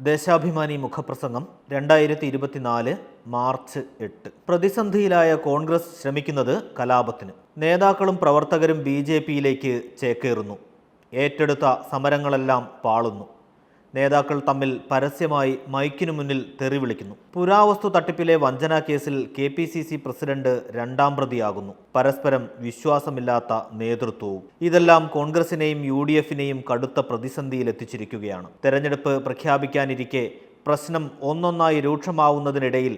ദേശാഭിമാനി മുഖപ്രസംഗം രണ്ടായിരത്തി ഇരുപത്തിനാല് മാർച്ച് എട്ട്. പ്രതിസന്ധിയിലായ കോൺഗ്രസ് ശ്രമിക്കുന്നത് കലാപത്തിന്. നേതാക്കളും പ്രവർത്തകരും ബി ജെ പിയിലേക്ക് ചേക്കേറുന്നു. ഏറ്റെടുത്ത സമരങ്ങളെല്ലാം പാളുന്നു. നേതാക്കൾ തമ്മിൽ പരസ്യമായി മൈക്കിനു മുന്നിൽ തെറി വിളിക്കുന്നു. പുരാവസ്തു തട്ടിപ്പിലെ വഞ്ചനാ കേസിൽ K P C C president രണ്ടാം പ്രതിയാകുന്നു. പരസ്പരം വിശ്വാസമില്ലാത്ത നേതൃത്വവും. ഇതെല്ലാം കോൺഗ്രസിനെയും യു ഡി എഫിനെയും കടുത്ത പ്രതിസന്ധിയിലെത്തിച്ചിരിക്കുകയാണ്. തെരഞ്ഞെടുപ്പ് പ്രഖ്യാപിക്കാനിരിക്കെ പ്രശ്നം ഒന്നൊന്നായി രൂക്ഷമാവുന്നതിനിടയിൽ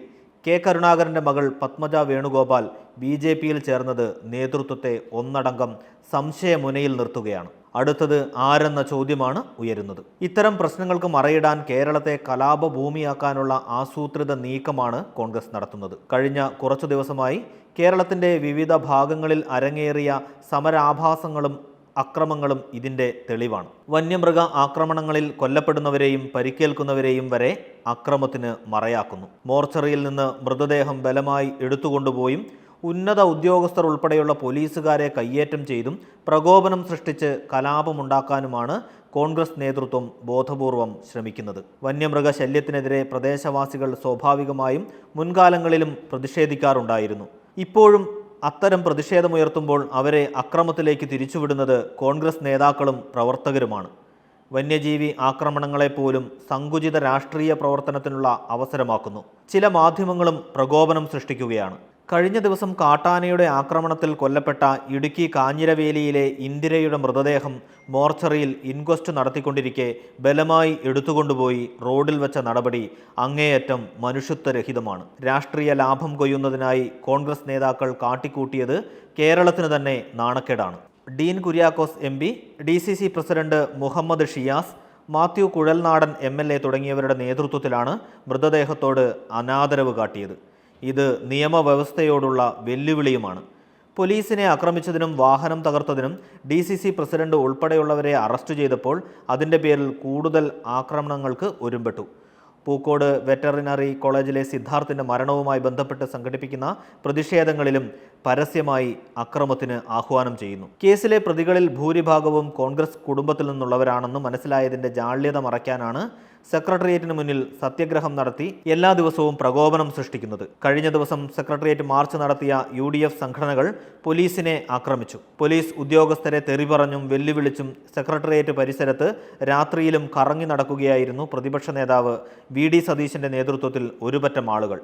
കെ കരുണാകരന്റെ മകൾ പത്മജ വേണുഗോപാൽ ബി ജെ പിയിൽ ചേർന്നത് നേതൃത്വത്തെ ഒന്നടങ്കം സംശയമുനയിൽ നിർത്തുകയാണ്. അടുത്തത് ആരെന്ന ചോദ്യമാണ് ഉയരുന്നത്. ഇത്തരം പ്രശ്നങ്ങൾക്ക് മറയിടാൻ കേരളത്തെ കലാപഭൂമിയാക്കാനുള്ള ആസൂത്രിത നീക്കമാണ് കോൺഗ്രസ് നടത്തുന്നത്. കഴിഞ്ഞ കുറച്ചു ദിവസമായി കേരളത്തിന്റെ വിവിധ ഭാഗങ്ങളിൽ അരങ്ങേറിയ സമരാഭാസങ്ങളും അക്രമങ്ങളും ഇതിന്റെ തെളിവാണ്. വന്യമൃഗ ആക്രമണങ്ങളിൽ കൊല്ലപ്പെടുന്നവരെയും പരിക്കേൽക്കുന്നവരെയും വരെ അക്രമത്തിന് മറയാക്കുന്നു. മോർച്ചറിയിൽ നിന്ന് മൃതദേഹം ബലമായി എടുത്തുകൊണ്ടുപോയും ഉന്നത ഉദ്യോഗസ്ഥർ ഉൾപ്പെടെയുള്ള പോലീസുകാരെ കയ്യേറ്റം ചെയ്തും പ്രകോപനം സൃഷ്ടിച്ച് കലാപമുണ്ടാക്കാനുമാണ് കോൺഗ്രസ് നേതൃത്വം ബോധപൂർവം ശ്രമിക്കുന്നത്. വന്യമൃഗശല്യത്തിനെതിരെ പ്രദേശവാസികൾ സ്വാഭാവികമായും മുൻകാലങ്ങളിലും പ്രതിഷേധിക്കാറുണ്ടായിരുന്നു. ഇപ്പോഴും അത്തരം പ്രതിഷേധമുയർത്തുമ്പോൾ അവരെ അക്രമത്തിലേക്ക് തിരിച്ചുവിടുന്നത് കോൺഗ്രസ് നേതാക്കളും പ്രവർത്തകരുമാണ്. വന്യജീവി ആക്രമണങ്ങളെപ്പോലും സങ്കുചിത രാഷ്ട്രീയ പ്രവർത്തനത്തിനുള്ള അവസരമാക്കുന്നു. ചില മാധ്യമങ്ങളും പ്രകോപനം സൃഷ്ടിക്കുകയാണ്. കഴിഞ്ഞ ദിവസം കാട്ടാനയുടെ ആക്രമണത്തിൽ കൊല്ലപ്പെട്ട ഇടുക്കി കാഞ്ഞിരവേലിയിലെ ഇന്ദിരയുടെ മൃതദേഹം മോർച്ചറിയിൽ ഇൻക്വസ്റ്റ് നടത്തിക്കൊണ്ടിരിക്കെ ബലമായി എടുത്തുകൊണ്ടുപോയി റോഡിൽ വെച്ച നടപടി അങ്ങേയറ്റം മനുഷ്യത്വരഹിതമാണ്. രാഷ്ട്രീയ ലാഭം കൊയ്യുന്നതിനായി കോൺഗ്രസ് നേതാക്കൾ കാട്ടിക്കൂട്ടിയത് കേരളത്തിന് തന്നെ നാണക്കേടാണ്. Dean Kuriakose M P D C C president Muhammad Shiyas Mathew Kuzhalnadan M L A തുടങ്ങിയവരുടെ നേതൃത്വത്തിലാണ് മൃതദേഹത്തോട് അനാദരവ് കാട്ടിയത്. ഇത് നിയമവ്യവസ്ഥയോടുള്ള വെല്ലുവിളിയുമാണ്. പോലീസിനെ ആക്രമിച്ചതിനും വാഹനം തകർത്തതിനും ഡി സി സി പ്രസിഡന്റ് ഉൾപ്പെടെയുള്ളവരെ അറസ്റ്റ് ചെയ്തപ്പോൾ അതിന്റെ പേരിൽ കൂടുതൽ ആക്രമണങ്ങൾക്ക് ഒരുമ്പെട്ടു. പൂക്കോട് വെറ്ററിനറി കോളേജിലെ സിദ്ധാർത്ഥിന്റെ മരണവുമായി ബന്ധപ്പെട്ട് സംഘടിപ്പിക്കുന്ന പ്രതിഷേധങ്ങളിലും പരസ്യമായി അക്രമത്തിന് ആഹ്വാനം ചെയ്യുന്നു. കേസിലെ പ്രതികളിൽ ഭൂരിഭാഗവും കോൺഗ്രസ് കുടുംബത്തിൽ നിന്നുള്ളവരാണെന്ന് മനസ്സിലായതിന്റെ ജാള്യത മറയ്ക്കാനാണ് സെക്രട്ടേറിയറ്റിന് മുന്നിൽ സത്യഗ്രഹം നടത്തി എല്ലാ ദിവസവും പ്രകോപനം സൃഷ്ടിക്കുന്നത്. കഴിഞ്ഞ ദിവസം സെക്രട്ടേറിയറ്റ് മാർച്ച് നടത്തിയ യു സംഘടനകൾ പോലീസിനെ ആക്രമിച്ചു. പോലീസ് ഉദ്യോഗസ്ഥരെ തെറി പറഞ്ഞും വെല്ലുവിളിച്ചും സെക്രട്ടേറിയറ്റ് പരിസരത്ത് രാത്രിയിലും കറങ്ങി നടക്കുകയായിരുന്നു പ്രതിപക്ഷ നേതാവ് വി ഡി സതീശന്റെ നേതൃത്വത്തിൽ ഒരുപറ്റം ആളുകൾ.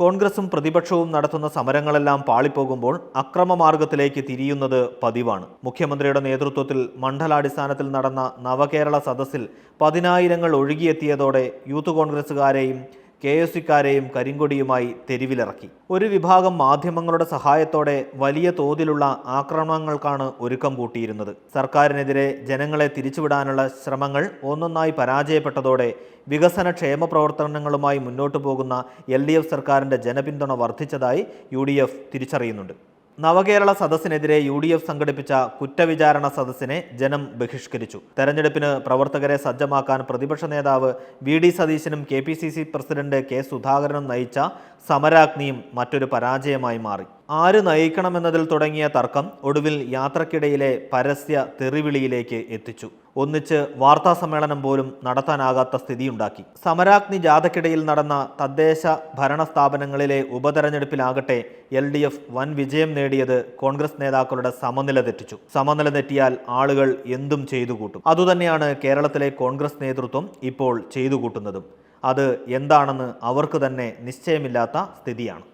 കോൺഗ്രസും പ്രതിപക്ഷവും നടത്തുന്ന സമരങ്ങളെല്ലാം പാളിപ്പോകുമ്പോൾ അക്രമമാർഗത്തിലേക്ക് തിരിയുന്നത് പതിവാണ്. മുഖ്യമന്ത്രിയുടെ നേതൃത്വത്തിൽ മണ്ഡലാടിസ്ഥാനത്തിൽ നടന്ന നവകേരള സദസ്സിൽ പതിനായിരങ്ങൾ ഒഴുകിയെത്തിയതോടെ യൂത്ത് കോൺഗ്രസുകാരെയും കെ എസ് സിക്കാരെയും കരിങ്കൊടിയുമായി തെരുവിലിറക്കി. ഒരു വിഭാഗം മാധ്യമങ്ങളുടെ സഹായത്തോടെ വലിയ തോതിലുള്ള ആക്രമണങ്ങൾക്കാണ് ഒരുക്കം കൂട്ടിയിരുന്നത്. സർക്കാരിനെതിരെ ജനങ്ങളെ തിരിച്ചുവിടാനുള്ള ശ്രമങ്ങൾ ഒന്നൊന്നായി പരാജയപ്പെട്ടതോടെ വികസന ക്ഷേമ പ്രവർത്തനങ്ങളുമായി മുന്നോട്ടു പോകുന്ന എൽ ഡി എഫ് സർക്കാരിന്റെ ജനപിന്തുണ വർദ്ധിച്ചതായി യു ഡി എഫ് തിരിച്ചറിയുന്നുണ്ട്. നവകേരള സദസ്സിനെതിരെ യു ഡി എഫ് സംഘടിപ്പിച്ച കുറ്റവിചാരണ സദസ്സിനെ ജനം ബഹിഷ്കരിച്ചു. തെരഞ്ഞെടുപ്പിന് പ്രവർത്തകരെ സജ്ജമാക്കാൻ പ്രതിപക്ഷ നേതാവ് വി ഡി സതീശനും K P C C president K സുധാകരനും നയിച്ച സമരാഗ്നിയും മറ്റൊരു പരാജയമായി മാറി. ആര് നയിക്കണമെന്നതിൽ തുടങ്ങിയ തർക്കം ഒടുവിൽ യാത്രക്കിടയിലെ പരസ്യ തെറിവിളിയിലേക്ക് എത്തിച്ചു. ഒന്നിച്ച് വാർത്താ സമ്മേളനം പോലും നടത്താനാകാത്ത സ്ഥിതിയുണ്ടാക്കി. സമരാഗ്നി ജാഥക്കിടയിൽ നടന്ന തദ്ദേശ ഭരണ സ്ഥാപനങ്ങളിലെ ഉപതെരഞ്ഞെടുപ്പിലാകട്ടെ എൽ ഡി എഫ് വൻ വിജയം നേടിയത് കോൺഗ്രസ് നേതാക്കളുടെ സമനില തെറ്റിച്ചു. സമനില തെറ്റിയാൽ ആളുകൾ എന്തും ചെയ്തു കൂട്ടും. അതുതന്നെയാണ് കേരളത്തിലെ കോൺഗ്രസ് നേതൃത്വം ഇപ്പോൾ ചെയ്തു കൂട്ടുന്നതും. അത് എന്താണെന്ന് അവർക്ക് തന്നെ നിശ്ചയമില്ലാത്ത സ്ഥിതിയാണ്.